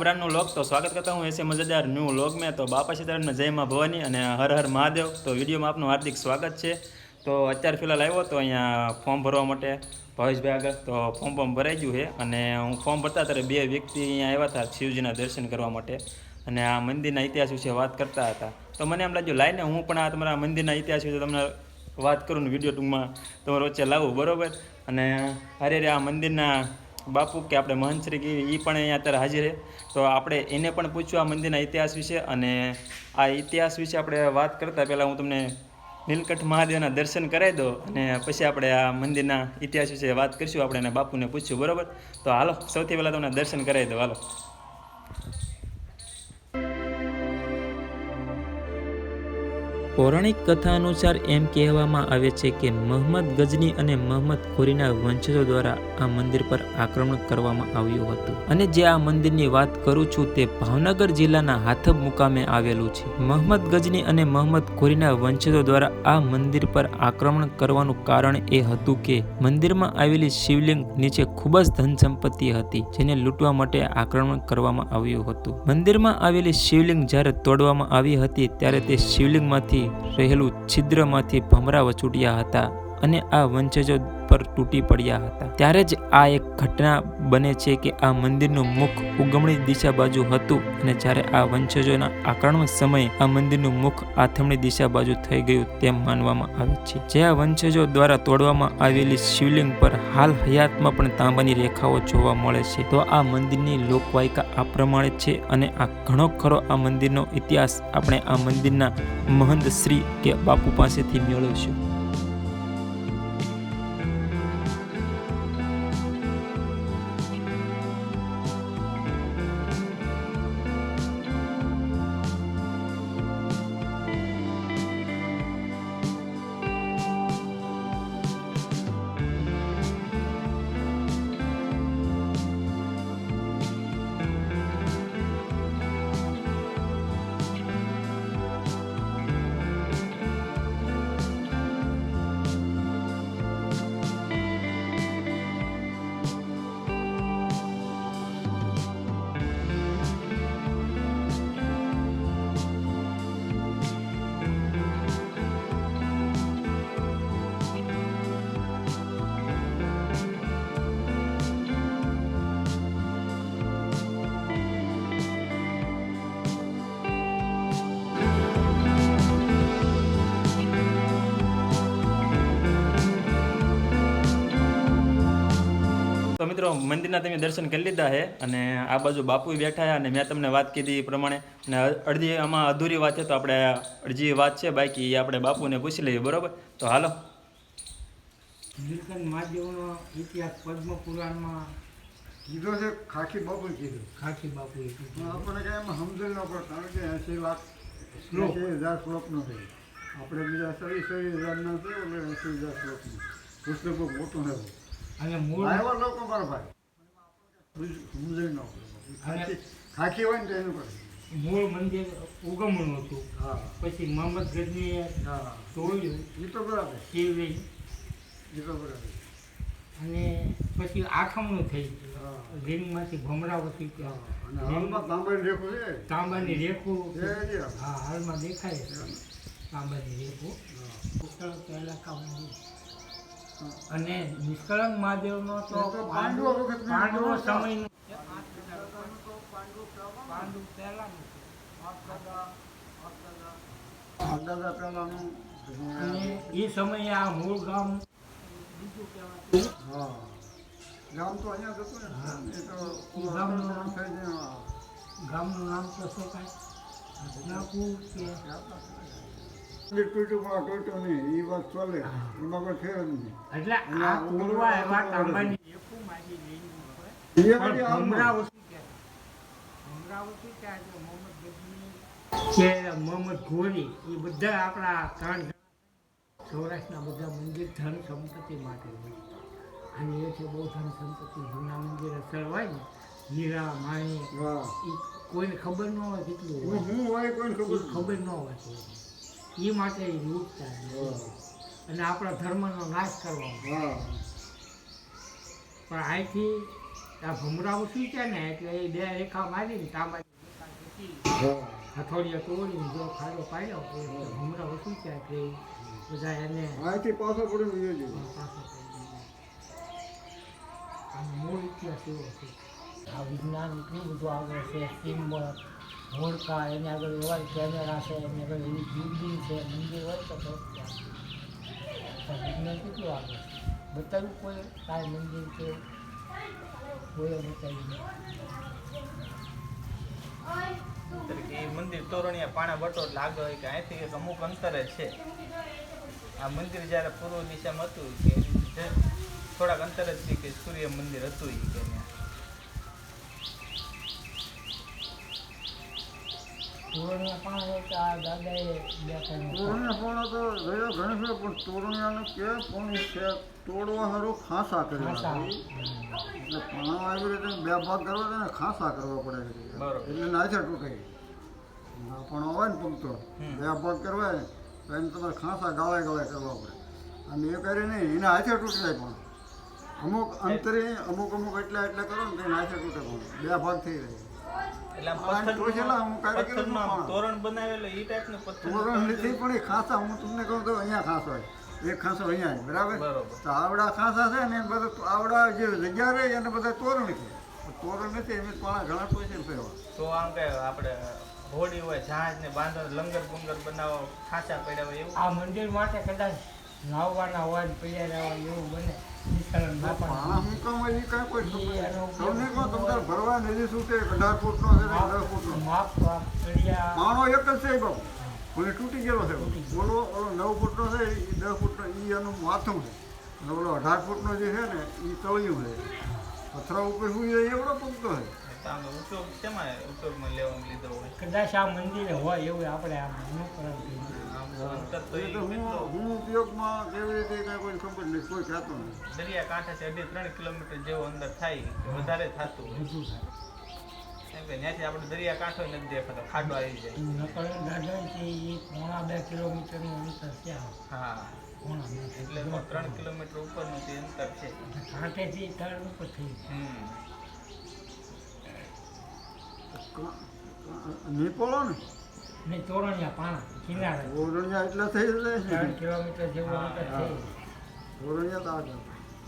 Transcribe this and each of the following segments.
Guys welcome to બ્રાન્ડનું લોગ તો સ્વાગત કરતા હું એસે મજેદાર ન્યૂ લોગ મેં તો બાપા સીતારામના જયમાં ભવાની અને હર હર મહાદેવ. તો વિડીયોમાં આપનું હાર્દિક સ્વાગત છે. તો અત્યારે ફિલહાલ આવ્યો તો અહીંયા ફોર્મ ભરવા માટે ભાવેશભાઈ આગળ. તો ફોર્મ ફોર્મ ભરાઈ ગયું છે અને હું ફોર્મ ભરતા ત્યારે બે વ્યક્તિ અહીંયા આવ્યા હતા શિવજીના દર્શન કરવા માટે. અને આ મંદિરના ઇતિહાસ વિશે વાત કરતા હતા. તો મને એમ લાગ્યું, લાઈને હું પણ આ તમારા મંદિરના ઇતિહાસ વિશે તમને વાત કરું ને વીડિયો ટૂંકમાં તમારો વચ્ચે લાવું, બરોબર? અને અરે આ મંદિરના બાપુ કે આપણે મહંતશ્રી શ્રી કે એ પણ અહીંયા અત્યારે હાજર છે. તો આપણે એને પણ પૂછ્યું આ મંદિરના ઇતિહાસ વિશે અને આ ઇતિહાસ વિશે આપણે વાત કરતાં પહેલાં હું તમને નીલકંઠ મહાદેવના દર્શન કરાવી દો અને પછી આપણે આ મંદિરના ઇતિહાસ વિશે વાત કરીશું. આપણે બાપુને પૂછ્યું બરાબર? તો હાલો, સૌથી પહેલાં તમને દર્શન કરાવી દો હાલો. પૌરાણિક કથા અનુસાર એમ કહેવામાં આવે છે કે મહંમદ ગજની અને મહંમદ ખોરીના વંશજો દ્વારા આ મંદિર પર આક્રમણ કરવામાં આવ્યું હતું. અને જે આ મંદિરની વાત કરું છું તે ભાવનગર જિલ્લાના હાથબ મુકામે આવેલું છે. મહંમદ ગજની અને મહંમદ ખોરીના વંશજો દ્વારા આ મંદિર પર આક્રમણ કરવાનું કારણ એ હતું કે મંદિરમાં આવેલી શિવલિંગ નીચે ખૂબ જ ધન સંપત્તિ હતી, જેને લૂંટવા માટે આક્રમણ કરવામાં આવ્યું હતું. મંદિરમાં આવેલી શિવલિંગ જ્યારે તોડવામાં આવી હતી, ત્યારે તે શિવલિંગમાંથી રહેલું છિદ્રમાંથી ભમરા વચૂટ્યા હતા અને આ વંશજો પર તૂટી પડ્યા હતા. ત્યારે જ આ એક ઘટના બને છે કે આ મંદિરનું મુખ ઉગમણી દિશા બાજુ હતું અને જ્યારે આ વંશજોના આક્રમણ સમયે આ મંદિરનું મુખ આથમણી દિશા બાજુ થઈ ગયું તેમ માનવામાં આવે છે. જે આ વંશજો દ્વારા તોડવામાં આવેલી શિવલિંગ પર હાલ હયાતમાં પણ તાંબાની રેખાઓ જોવા મળે છે. તો આ મંદિરની લોકવાયકા આ પ્રમાણે છે અને આ ઘણો ખરો આ મંદિરનો ઇતિહાસ આપણે આ મંદિરના મહંત શ્રી કે બાપુ પાસેથી મેળવીશું. મિત્રો મંદિરના તમે દર્શન કરી લીધા છે અને આ બાજુ બાપુ બેઠા છે અને મેં તમને વાત કીધી એ પ્રમાણે. અને અડધી આમાં અધૂરી વાત છે તો આપણે અડધી વાત છે બાકી એ આપણે બાપુને પૂછી લઈએ બરોબર? તો હાલો. નીલકંઠ મહાદેવનો ઇતિહાસ પદ્મ પુરાણમાં કીધો છે ખાખી બાપુ કીધું. ખાખી બાપુ આપણે કઈ એમાં સમજણ ન પડે કારણ કે એસી લાખ શ્લોક. હજાર શ્લોકનો છે. આપણે બીજા સવી સવી હજારના છે એટલે એસી હજાર શ્લોકનું. પુસ્તક બહુ મોટું છે અને મૂળ આવ્યા લોકો બરાબર ભાઈ. સમજણ ન પડે ખાખી હોય ને તો એનું કરે. મૂળ મંદિર ઉગમણું હતું. હા. પછી મોહમ્મદ ગજની તોડ્યું. એ તો બરાબર. શિવલિંગ. એ તો બરાબર. અને પછી આખમણું થઈ. ગયું. રિંગમાંથી ભમરાવતી તાંબાની રેખો છે. તાંબાની રેખું. હા હાલમાં દેખાય છે. તાંબાની રેખું. પહેલાં મંદિર અને નિષ્કળંક મહાદેવનો તો પાંડવો પાંડવો પાંડુ પહેલાનું અને એ સમયે આ મૂળ ગામ બીજું કહેવાતું હા. ગામ તો અહીંયા હતું ને. એ તો ઈ ગામનું નામ? થઈ ગામનું નામ તો શું કાંઈ? હસનાપુર કે ટૂંટુમાં ટૂંટું નહીં એ વાત ચાલે. એમાં કોઈ ફેર જ નહીં. એટલે આ પૂર્વા એવા તાંબાની રેખું માંડી લેવી એ બધી અમરાવતી કે અમરાવતી કે આજે મોહમ્મદ ગજની કે મોહમ્મદ ઘોરી એ બધા આપણા ત્રણ સૌરાષ્ટ્રના બધા મંદિર ધન સંપત્તિ માટે અને એ છે બહુ ધન સંપત્તિ. જૂના મંદિર અસર હોય ને હીરા માણી એ કોઈને ખબર ન હોય કેટલું હું હોય કોઈને ખબર ખબર ન હોય. એ માટે એ લૂંટતા હા. અને આપણા ધર્મનો નાશ કરવાનો. પણ અહીંથી આ ભમરાઓ છે ને એટલે એ બે રેખા મારીને તાંબાની હથોડીએ તોડીને જો ખાડો પાડ્યો તો એ છે એટલે બધા એને અહીંથી પાછો પડી પાછો મૂળ ઇતિહાસ એવો છે. આ વિજ્ઞાન એટલું બધું આગળ છે ટીમવર્ક હોડકા, એની આગળ હોય કેમેરા છે, એની આગળ એવી બિલ્ડિંગ છે, મંદિર હોય તો. વિજ્ઞાન કેટલું આગળ બતાવ્યું કોઈ કાંઈ મંદિર કે કોઈ બતાવ્યું. મંદિર તોરણિયા પાણા વટો લાગે હોય કે અહીંથી એક અમુક અંતરે છે આ મંદિર જ્યારે પૂર્વ દિશામાં હતું કે થોડાક અંતર જ કે સૂર્ય મંદિર હતું કે ત્યાં પણ પાણ તો આ દાદાએ ત્રણ તો ગયો ગણેશ પણ તોરણિયાનો કે પણ છે? તોડવા હારું ખાંસા કર્યા. એટલે પાણો આવી રીતે બે ભાગ કરવા ને ખાસા કરવા પડે. એટલે નાચા તૂટે પણ હોય ને પગતો બે ભાગ કરવા ને તો એને તમારે ખાંસા ગાળે ગાળે કરવા પડે. અને એ કરી નહીં એને હાથે તૂટી જાય પણ. અમુક અંતરે અમુક અમુક એટલા એટલા કરો ને તો એને હાથે તૂટે પણ. બે ભાગ થઈ જાય. એટલે પાણા. તોરણ બનાવેલો એ ટાઈપનું તોરણ નથી પણ એ ખાસા હું તમને કહું તો અહીંયા ખાસ હોય એક ખાસો અહીંયા બરાબર? તો આવડા ખાસા છે ને એ બધા આવડા જે જગ્યા રહે એને બધા તોરણ છે. તોરણ નથી એમ પાણા ઘણા છે તો આમ કે આપણે હોડી હોય જહાજ ને બાંધો લંગર બંગર બનાવો ખાંચા પડ્યા હોય એવું? આ મંદિર માટે કદાચ નાહવાના હોય રહેવા એવું બને માપ એક જ છે બાબુ મને તૂટી ગયેલો છે બોલો ઓલો નવ ફૂટનો છે એ દસ ફૂટનો એ એનું માથું છે. અને ઓલો અઢાર ફૂટનો જે છે ને એ તળિયું છે. પથરા ઉપર શું એવડો પગતો છે. તો ઉપયોગ શેમાં ઉપયોગમાં લેવામાં લીધો હોય? કદાચ આ મંદિરે હોય એવું આપણે આમ તો તો હું ઉપયોગમાં કેવી રીતે કાંઈ કોઈ ખબર કોઈ દરિયા કાંઠેથી અઢી ત્રણ કિલોમીટર જેવો અંદર થાય વધારે થતું કેમ કે ત્યાંથી આપણે દરિયા કાંઠો નથી દેખાતો ખાડો આવી જાય. દાદા છે પોણા બે કિલોમીટરનું અંતર છે હા. એટલે ત્રણ કિલોમીટર ઉપરનું જે અંતર છે. કાંઠેથી તળ ઉપર થઈ હમ. નીપોળો ને? ને તોરણિયા પાણા કિનારે. ઓરણિયા એટલા થઈ જાય ત્રણ કિલોમીટર જેવું અંતર હા. થઈ.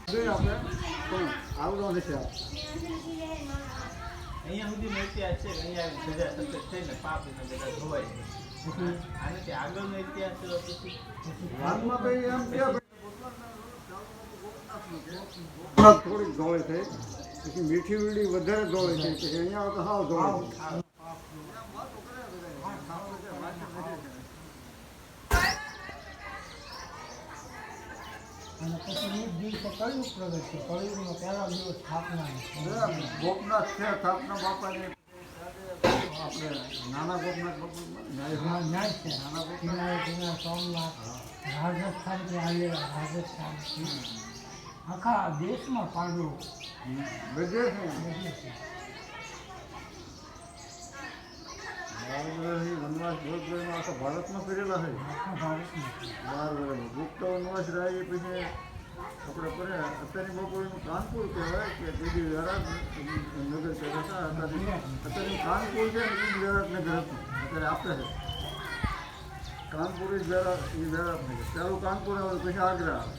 તો આપણે પણ આવડો નથી અહીંયા સુધીનો ઇતિહાસ છે અહીંયા સજા સતત થઈને પાપ ને બધા ધોવાય છે આગળનો ઇતિહાસ છે વાતમાં તો એમ કે થોડીક ધોળી થઈ. પછી મીઠી વીડી વધારે ધોળી છે પછી અહીંયા તો હાવ ધોળી થઈ. અને પછી એ દિવસે કયું પ્રગટ છે. કળિયુગનો પહેલો દિવસ સ્થાપના ગોપનાથ છે સ્થાપના બાપાને. આપણે નાના ગોપનાથ ન્યાય છે. નાના કિનારે સોમનાથ. રાજસ્થાનથી આવેલા રાજસ્થાન. આખા દેશમાં પાંડવો બધે છે વનવાસ ગયેલા આખા ભારતમાં ફરેલા છે. બાર વર્ષ ગુપ્ત વનવાસ રહ્યા પછી આપણે પડે અત્યારની બપોરનું કાનપુર કહેવાય કે બીજી વિરાટ નગર હતા. અત્યારે કાનપુર છે ને એ વિરાટ નગર હતું અત્યારે આપણે છે. કાનપુર એ એ વિરાટ નગર પહેલું કાનપુર આવે પછી આગ્રા આવે.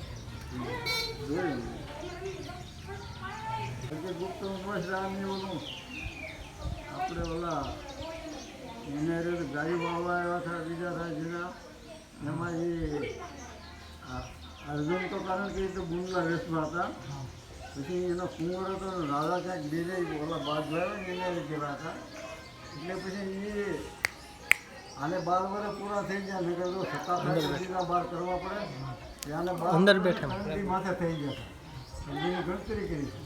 આપણે ઓલા એને ગાડી વાળવા આવ્યા હતા બીજા થાય જેના એમાં એ અર્જુન તો કારણ કે એ તો ગુંડલા વેશમાં હતા પછી એનો કુંવર હતો રાજા ક્યાંક બીજે ઓલા બાદ આવ્યો ને એને ગયેલા હતા એટલે પછી એ આને બાર વર્ષ પૂરા થઈ ગયા નગર તો બીજા બાર કરવા પડે અંદર બેઠા માથે થઈ ગયા એની ગણતરી કરી છે.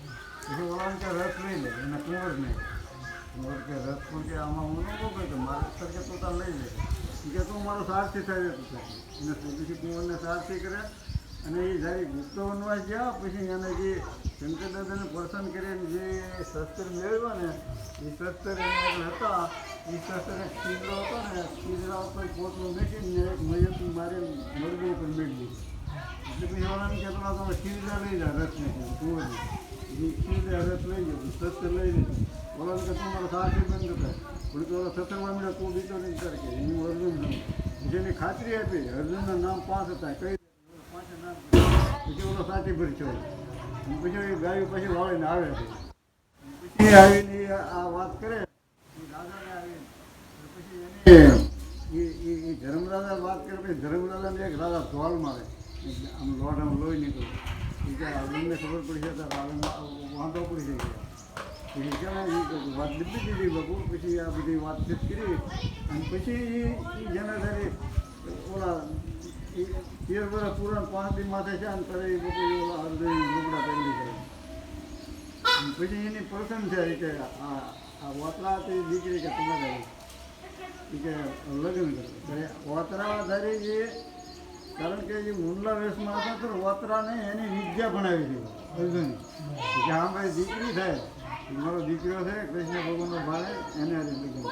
પછી કે રસ લઈ લે, એના કુંવર નહીં કુંવર કે રસ પણ કે આમાં હું નહોતો કહું કે મારે સરકે પોતા લઈ લે. કે તું મારો સારથી થઈ જતું એને પછી કુંવરને સારથી કરે અને એ જ્યારે ગુપ્ત વનવાસ ગયા, પછી એને જે શંકર દાદાને પસંદ કરીને જે શસ્ત્ર મેળવ્યો ને એ શસ્ત્ર હતા. એ શસ્ત્ર એક હતો ને ચીજડા ઉપર પોતનું મેકીને એક મયતું મારી મરબી ઉપર મેળવી. એટલે પછી ઓલાને કે પેલા તમે ચીજડા લઈ જા રસ નથી તું સીધે હરત લઈ ગયો સત્ય લઈ લીધું બોલો કે તમારો સાથી બંધ પણ તો સત્સંગમાં મળે તું બીજો નહીં કરે કે હું અર્જુન છું ખાતરી આપી અર્જુનના નામ પાંચ હતા કઈ પાંચ નામ પછી ઓલો ભરી છે પછી એ ગાયું પછી વાળીને આવે છે પછી આવીને આ વાત કરે રાજાને આવીને પછી એને ધર્મરાજા વાત કરે, પછી ધર્મરાજાને એક રાજા ધોલ મારે આમ લોઢામાં લોહી નીકળ્યું એટલે અર્જુનને ખબર પડી છે તો વાંધો પડી જાય પછી એ વાત લીધી દીધી બાપુ. પછી આ બધી વાતચીત કરી. અને પછી જેના ઘરે ઓલા તેર વર્ષ પૂરણ પાંચ દિન માથે છે અને ત્યારે એ બાપુ ઓલા અર્જુન લુગડા પહેરી જાય પછી એની પ્રસન્ન થયા કે આ આ વાતરા તે દીકરી કે તમારે? કે લગ્ન કરે. વાતરા ધારી એ કારણ કે એ મુંડલા વેશમાં હતા તો વતરાને એની વિદ્યા ભણાવી દીધી અર્જુન કે હા ભાઈ દીકરી થાય. મારો દીકરો છે, કૃષ્ણ ભગવાનનો ભાઈ, એને હારે લગ્ન